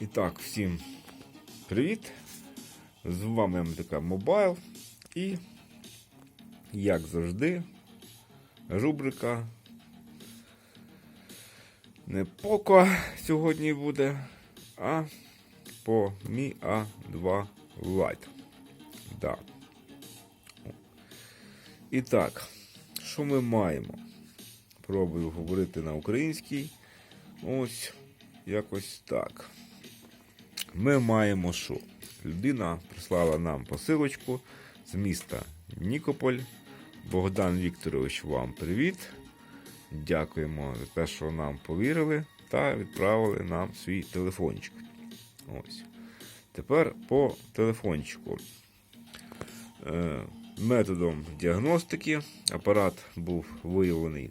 І так, всім привіт! З вами МТК Мобайл і, як завжди, рубрика не Поко сьогодні буде, а по Mi A2 Lite. Да. І так, що ми маємо? Пробую говорити на українській. Ось якось так. Ми маємо що? Людина прислала нам посилочку з міста Нікополь. Богдан Вікторович, вам привіт. Дякуємо за те, що нам повірили та відправили нам свій телефончик. Ось. Тепер по телефончику. Е, методом діагностики апарат був виявлений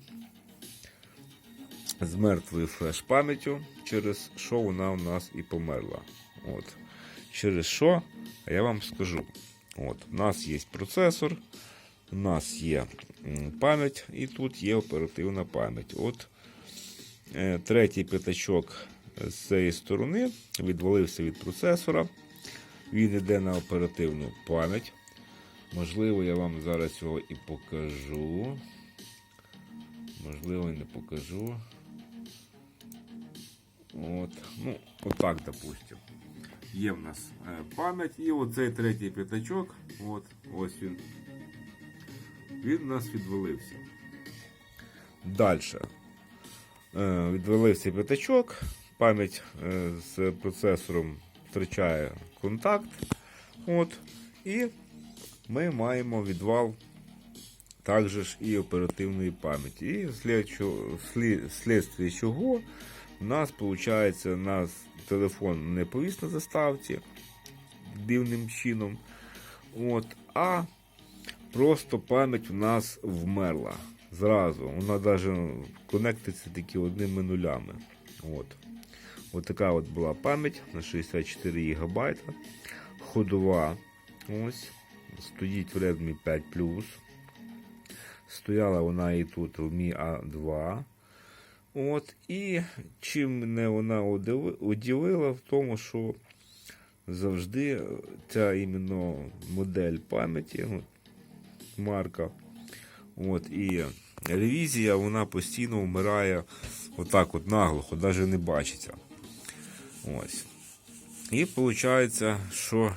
з мертвою флеш-пам'яттю, через що вона у нас і померла. От. Через що? Я вам скажу. От, У нас є процесор, у нас є пам'ять, і тут є оперативна пам'ять. От е, третій п'ятачок з цієї сторони відвалився від процесора. Він йде на оперативну пам'ять. Можливо, я вам зараз його і покажу. Можливо, і не покажу. От, ну, отак, допустим. Є в нас е, пам'ять, і оцей третій п'ятачок, от, ось він. Він у нас відвалився. Далі. Е, відвалився п'ятачок, пам'ять е, з процесором втрачає контакт. От, і ми маємо відвал також і оперативної пам'яті. І вслідстві чого у нас виходить, у нас телефон не повіс на заставці дивним чином. От, а просто пам'ять у нас вмерла. Зразу. Вона навіть конектиться тільки одними нулями. От. От така от була пам'ять на 64 ГБ. Ходова. Ось. Стоїть в Redmi 5 Стояла вона і тут в Mi A2. От, і чим мене вона удивила в тому, що завжди ця іменно модель пам'яті, марка, от, і ревізія, вона постійно вмирає отак от наглухо, навіть не бачиться. Ось. І виходить, що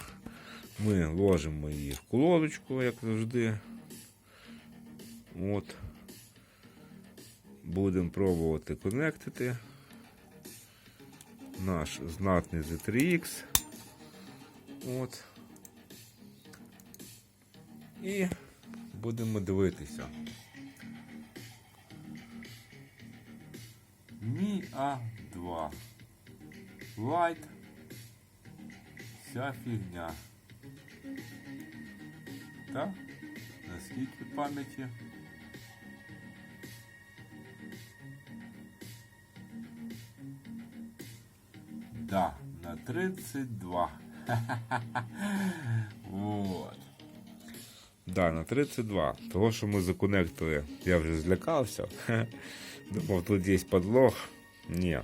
ми ложимо її в колодочку, як завжди. От. Будемо пробувати конектити наш знатний Z3X. От. І будемо дивитися. Mi A2 Lite. Вся фігня. Так? Наскільки пам'яті? Да, на 32. Вот. Да, на 32. Того, що ми законектили, я вже злякався. Думав, тут є подлог. Ні.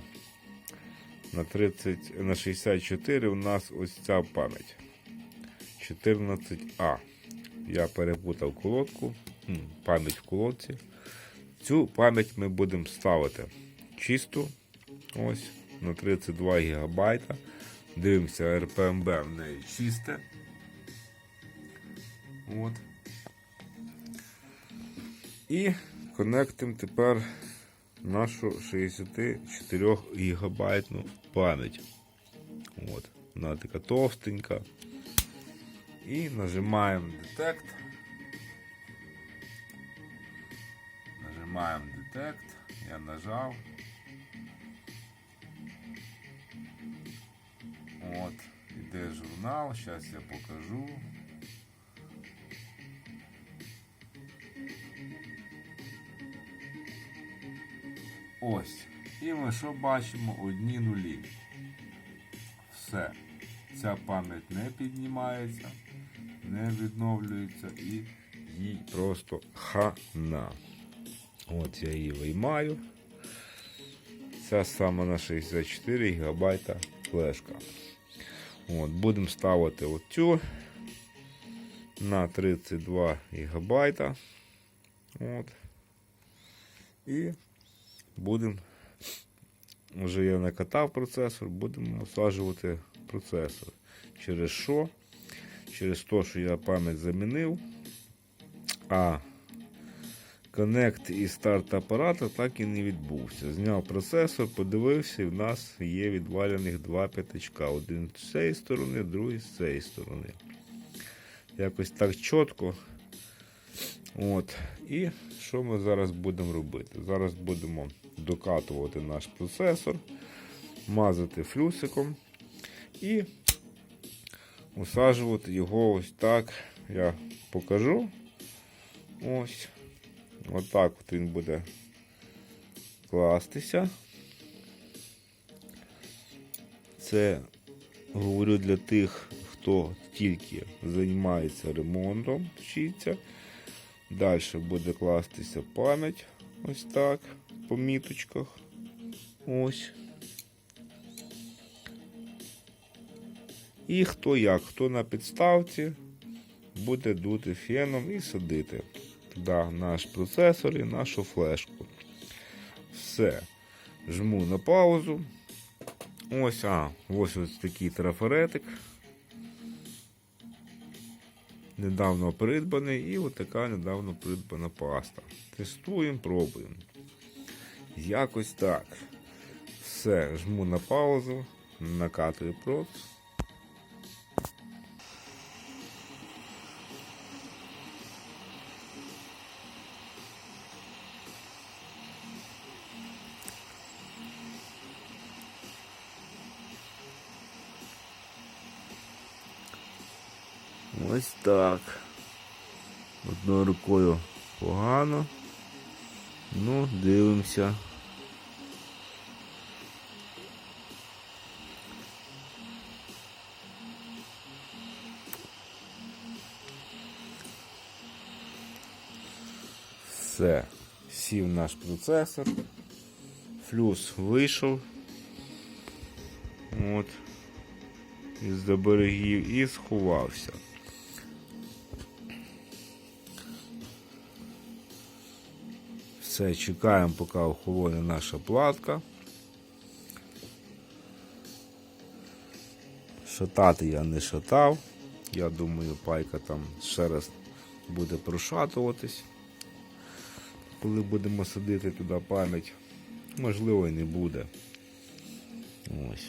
На 30, на 64 у нас ось ця пам'ять. 14А. Я перепутав колодку. Пам'ять в колодці. Цю пам'ять ми будемо ставити чисту. Ось на 32 ГБ. Дивимося, РПМБ в неї чисте. От. І конектимо тепер нашу 64 гігабайтну пам'ять. От. Вона така товстенька. І нажимаємо Detect. Нажимаємо Detect. Я нажав. От, іде журнал, зараз я покажу. Ось. І ми що бачимо? Одні нулі. Все. Ця пам'ять не піднімається, не відновлюється і їй просто хана. От я її виймаю. Ця саме на 64 ГБ флешка. От, Будемо ставити оцю на 32 ГБ. От. І будемо, вже я накатав процесор, будемо насаджувати процесор. Через що? Через те, що я пам'ять замінив, а коннект і старт апарата так і не відбувся. Зняв процесор, подивився, і в нас є відвалених два п'ятачка. Один з цієї сторони, другий з цієї сторони. Якось так чітко. От. І що ми зараз будемо робити? Зараз будемо докатувати наш процесор, мазати флюсиком і усаджувати його ось так. Я покажу. Ось. Отак от він буде кластися. Це говорю для тих, хто тільки займається ремонтом, вчиться. Далі буде кластися пам'ять. Ось так, по міточках. Ось. І хто як, хто на підставці буде дути феном і садити туди наш процесор і нашу флешку. Все. Жму на паузу. Ось, а, ось ось такий трафаретик. Недавно придбаний і отака недавно придбана паста. Тестуємо, пробуємо. Якось так. Все, жму на паузу, накатую проц. Так. Одною рукою погано. Ну, дивимося. Все, сів наш процесор. Флюс вийшов. От. Із берегів і сховався. Все, чекаємо, поки охолоне наша платка. Шатати я не шатав. Я думаю, пайка там ще раз буде прошатуватись, коли будемо садити туди пам'ять. Можливо і не буде. Ось.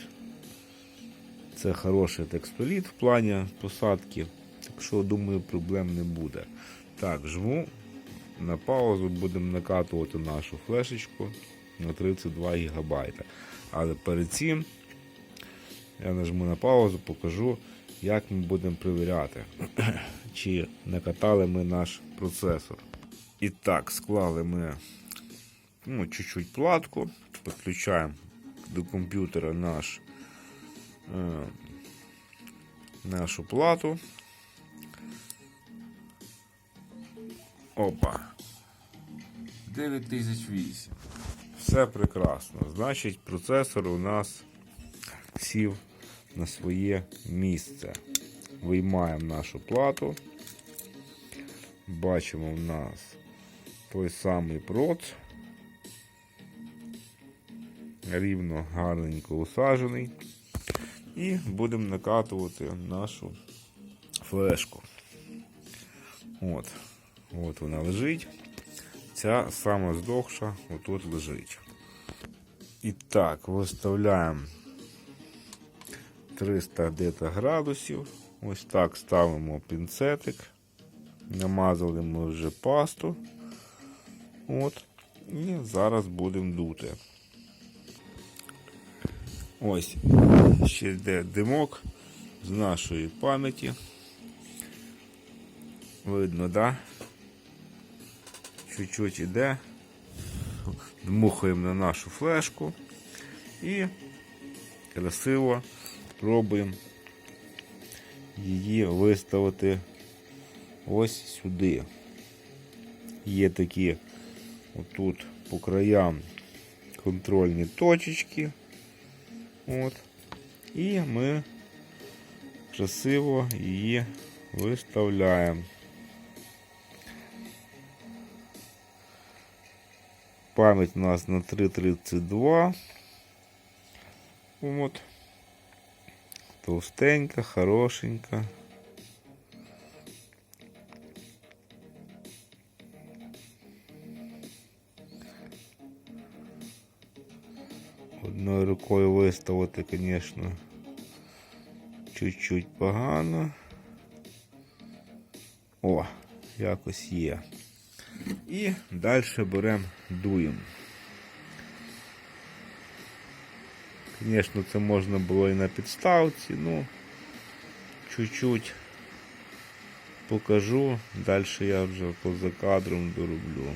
Це хороший текстоліт в плані посадки, так що, думаю, проблем не буде. Так, жму на паузу, будемо накатувати нашу флешечку на 32 ГБ. Але перед цим я нажму на паузу, покажу, як ми будемо перевіряти, чи накатали ми наш процесор. І так, склали ми ну, чуть-чуть платку, підключаємо до комп'ютера наш е, нашу плату. Опа. 9008. Все прекрасно. Значить, процесор у нас сів на своє місце. Виймаємо нашу плату. Бачимо в нас той самий проц. Рівно гарненько усаджений. І будемо накатувати нашу флешку. От. От вона лежить. Ця сама здохша отут лежить. І так, виставляємо 300 где-то градусів. Ось так ставимо пінцетик. Намазали ми вже пасту. От. І зараз будемо дути. Ось ще йде димок з нашої пам'яті. Видно, да? Чуть-чуть іде. Дмухаємо на нашу флешку і красиво пробуємо її виставити ось сюди. Є такі отут по краям контрольні точечки. От. І ми красиво її виставляємо. Пам'ять у нас на 3.32. От. Товстенька, хорошенька. Одною рукою виставити, звісно, чуть-чуть погано. О, якось є. І далі беремо дуємо. Звісно, це можна було і на підставці, ну чуть-чуть покажу, далі я вже поза кадром дороблю.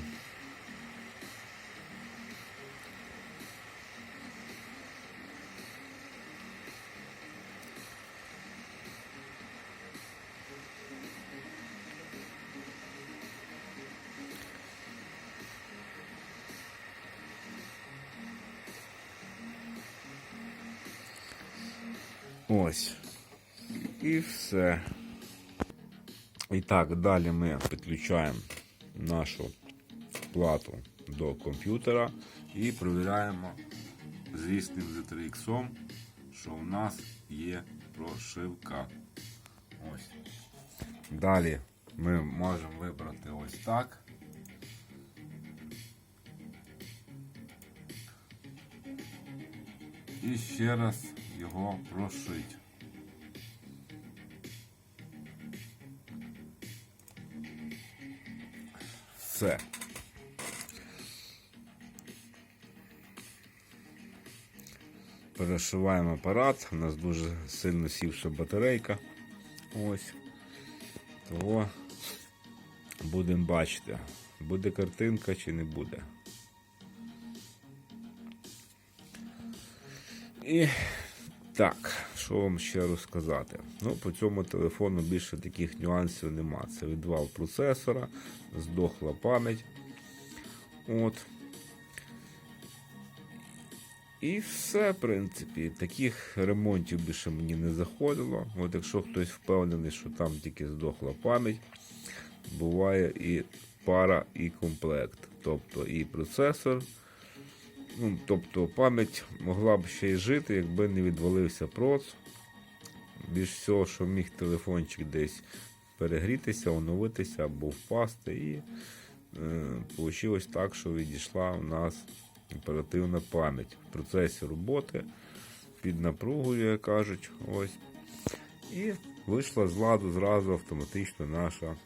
Все. І так, далі ми підключаємо нашу плату до комп'ютера і перевіряємо звісним Z3X, що у нас є прошивка. Ось. Далі ми можемо вибрати ось так. І ще раз його прошить. Все. Перешиваємо апарат. У нас дуже сильно сівша батарейка. Ось. Того будемо бачити, буде картинка чи не буде. І так, що вам ще розказати? Ну, по цьому телефону більше таких нюансів нема. Це відвал процесора, здохла пам'ять. От. І все, в принципі, таких ремонтів більше мені не заходило. От якщо хтось впевнений, що там тільки здохла пам'ять, буває і пара, і комплект. Тобто і процесор. Ну, тобто пам'ять могла б ще й жити, якби не відвалився проц. Більш всього, що міг телефончик десь перегрітися, оновитися або впасти. І е, вийшло так, що відійшла у нас оперативна пам'ять в процесі роботи під напругою, як кажуть. ось. І вийшла з ладу зразу автоматично наша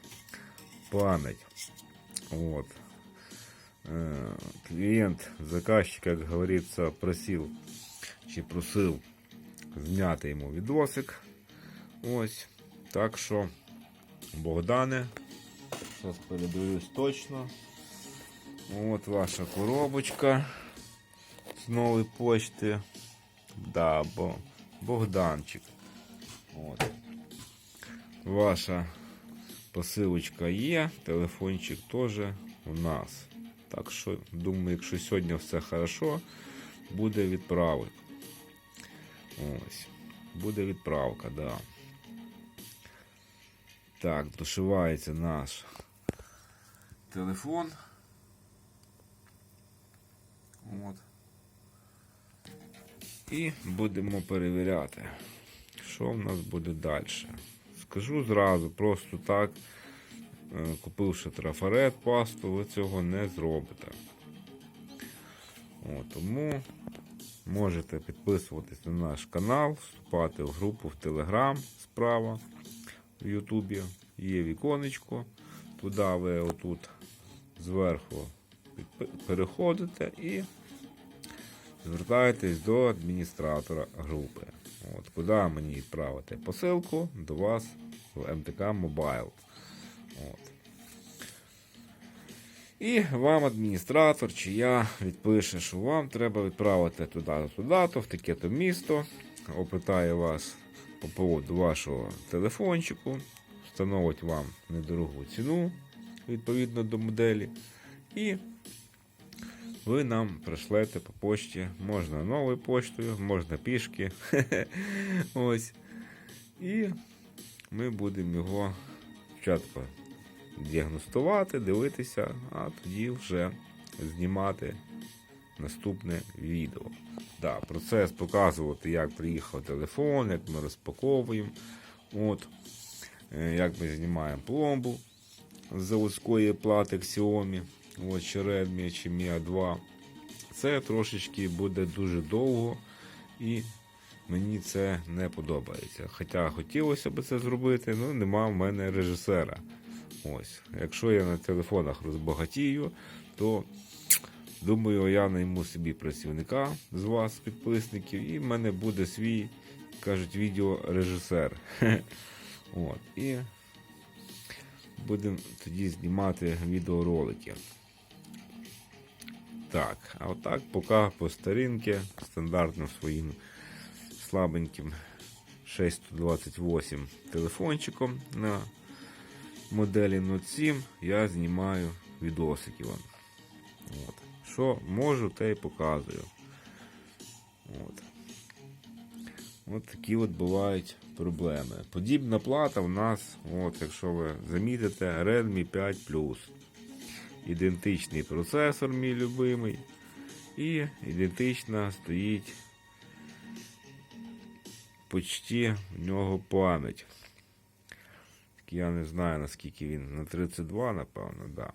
пам'ять. От. Э, клиент, заказчик, как говорится, просил чи просив зняти йому відосик. Ось. Так що, Богдане, зараз передивлюсь точно. От ваша коробочка з нової почти. Да, бо Богданчик. От. Ваша посилочка є, телефончик теж у нас. Так що, думаю, якщо сьогодні все хорошо, буде відправок. Ось. Буде відправка, да. Так, дошивається наш телефон. От. І будемо перевіряти, що в нас буде далі. Скажу зразу, просто так. Е, купивши трафарет пасту, ви цього не зробите. О, тому можете підписуватись на наш канал, вступати в групу в Телеграм справа в Ютубі. Є віконечко. Туди ви отут зверху переходите і звертаєтесь до адміністратора групи. От, Куди мені відправити посилку до вас в МТК Мобайл. От. І вам адміністратор чи я відпише, що вам треба відправити туди-то, туди-то, в таке-то місто. Опитає вас по поводу вашого телефончику, встановить вам недорогу ціну відповідно до моделі. І ви нам пришлете по почті. Можна новою поштою, можна пішки. Ось. І ми будемо його спочатку діагностувати, дивитися, а тоді вже знімати наступне відео. Да, процес показувати, як приїхав телефон, як ми розпаковуємо. От, е, як ми знімаємо пломбу з заводської плати Xiaomi, от, чи Redmi, чи Mi 2. Це трошечки буде дуже довго і мені це не подобається. Хоча хотілося б це зробити, але нема в мене режисера. Ось. Якщо я на телефонах розбагатію, то думаю, я найму собі працівника з вас, підписників, і в мене буде свій, кажуть, відеорежисер. От. І будемо тоді знімати відеоролики. Так, а отак поки по старинки, стандартним своїм слабеньким 628 телефончиком на моделі Note 7 я знімаю відосики вам. От. Що можу, те й показую. От. От такі от бувають проблеми. Подібна плата в нас, от, якщо ви замітите, Redmi 5 Plus. Ідентичний процесор, мій любимий. І ідентична стоїть почти в нього пам'ять. Я не знаю, наскільки він. На 32, напевно, да.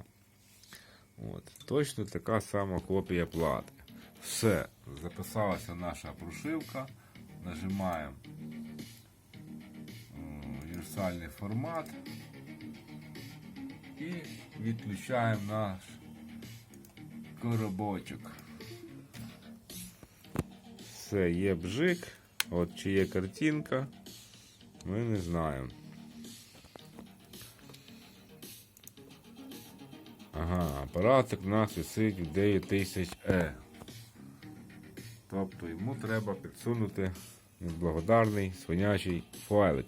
От. Точно така сама копія плати. Все, записалася наша прошивка. Нажимаємо універсальний формат і відключаємо наш коробочок. Все, є бжик. От чи є картинка, ми не знаємо. Апаратик у нас висить в 9000E. Тобто йому треба підсунути неблагодарний свинячий файлик.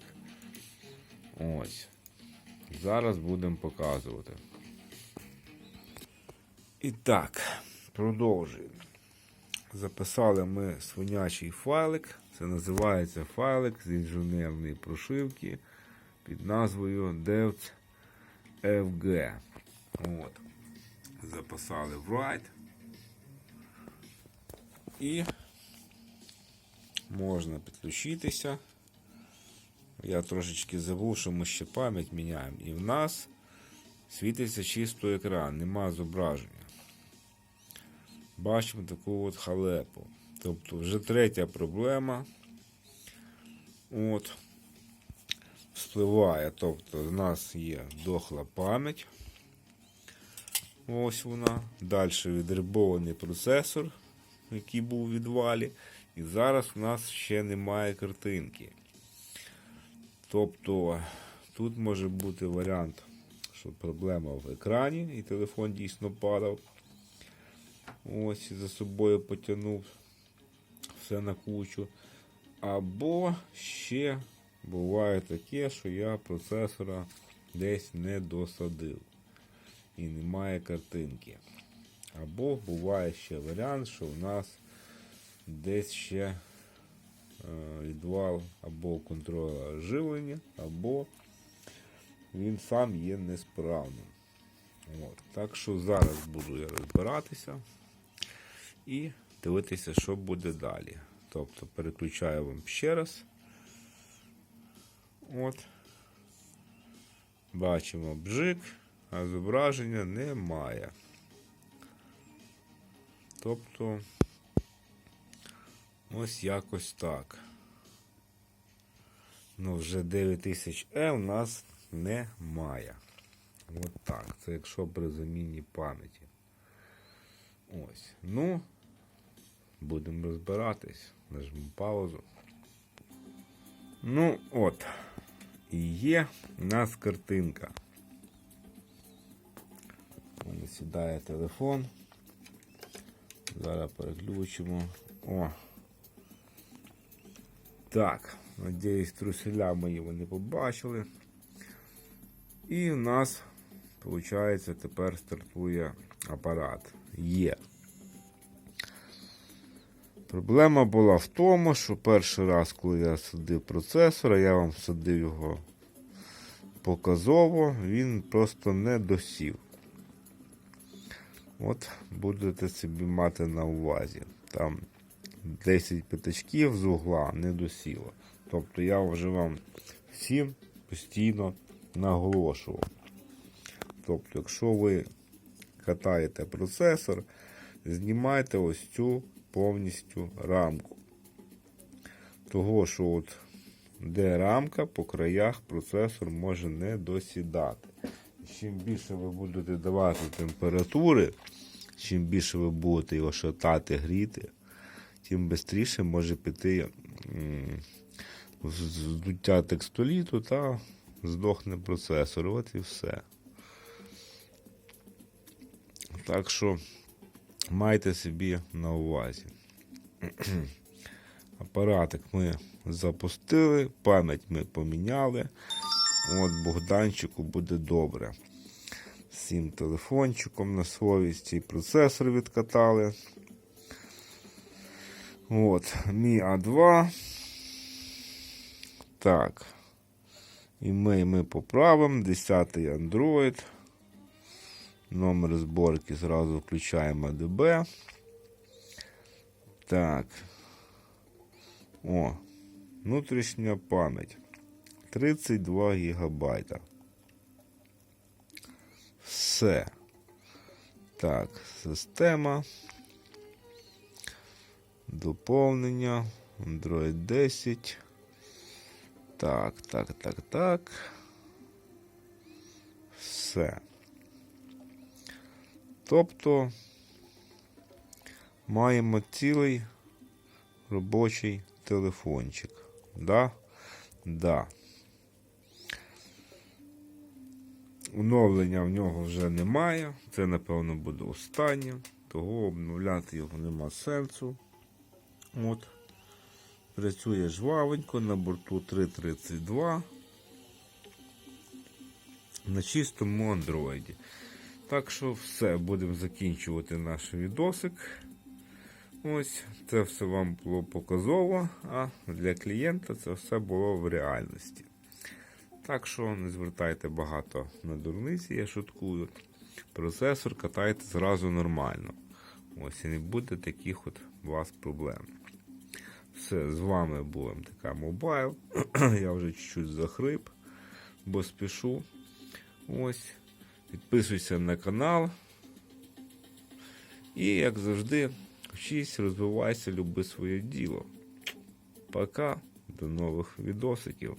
Ось. Зараз будемо показувати. І так, продовжуємо. Записали ми свинячий файлик. Це називається файлик з інженерної прошивки під назвою DevFG. FG. От. Записали в write. І можна підключитися. Я трошечки забув, що ми ще пам'ять міняємо. І в нас світиться чисто екран, нема зображення. Бачимо таку от халепу. Тобто вже третя проблема. От. Вспливає. Тобто в нас є дохла пам'ять. Ось вона. Далі відрибований процесор, який був у відвалі. І зараз у нас ще немає картинки. Тобто тут може бути варіант, що проблема в екрані і телефон дійсно падав. Ось і за собою потягнув все на кучу. Або ще буває таке, що я процесора десь не досадив і немає картинки. Або буває ще варіант, що в нас десь ще е, відвал або контроля живлення, або він сам є несправним. От. Так що зараз буду я розбиратися і дивитися, що буде далі. Тобто переключаю вам ще раз. От. Бачимо бжик, а зображення немає. Тобто ось якось так. Ну, вже 9000E у нас немає. От так. Це якщо при заміні пам'яті. Ось. Ну, будемо розбиратись. Нажмемо паузу. Ну, от. І є у нас картинка. Воно сідає телефон. Зараз переключимо. О. Так, надіюсь, труселя мої вони побачили. І в нас, виходить, тепер стартує апарат. Є. Проблема була в тому, що перший раз, коли я садив процесор, я вам садив його показово, він просто не досів. От будете собі мати на увазі. Там 10 п'ятачків з угла не досіло. Тобто я вже вам всім постійно наголошував. Тобто, якщо ви катаєте процесор, знімайте ось цю повністю рамку. Того, що от де рамка, по краях процесор може не досідати. Чим більше ви будете давати температури, чим більше ви будете його шатати, гріти, тим швидше може піти здуття текстоліту та здохне процесор. От і все. Так що майте собі на увазі. Апаратик ми запустили, пам'ять ми поміняли. От Богданчику буде добре. З цим телефончиком на совісті процесор відкатали. От, Mi A2. Так. І ми, ми поправимо. 10 Android. Номер зборки зразу включаємо ДБ. Так. О, внутрішня пам'ять. 32 гігабайта. Все. Так, система. Доповнення. Android 10. Так, так, так, так. Все. Тобто маємо цілий робочий телефончик. Да? Да. Оновлення в нього вже немає. Це, напевно, буде останнє. Того обновляти його нема сенсу. От. Працює жвавенько на борту 332 на чистому андроїді. Так що все, будемо закінчувати наш відосик. Ось, це все вам було показово, а для клієнта це все було в реальності. Так що не звертайте багато на дурниці, я шуткую. Процесор катайте зразу нормально. Ось і не буде таких от у вас проблем. Все, з вами був МТК Мобайл. Я вже чуть-чуть захрип, бо спішу. Ось. Підписуйся на канал. І, як завжди, вчись, розвивайся, люби своє діло. Пока, до нових відосиків.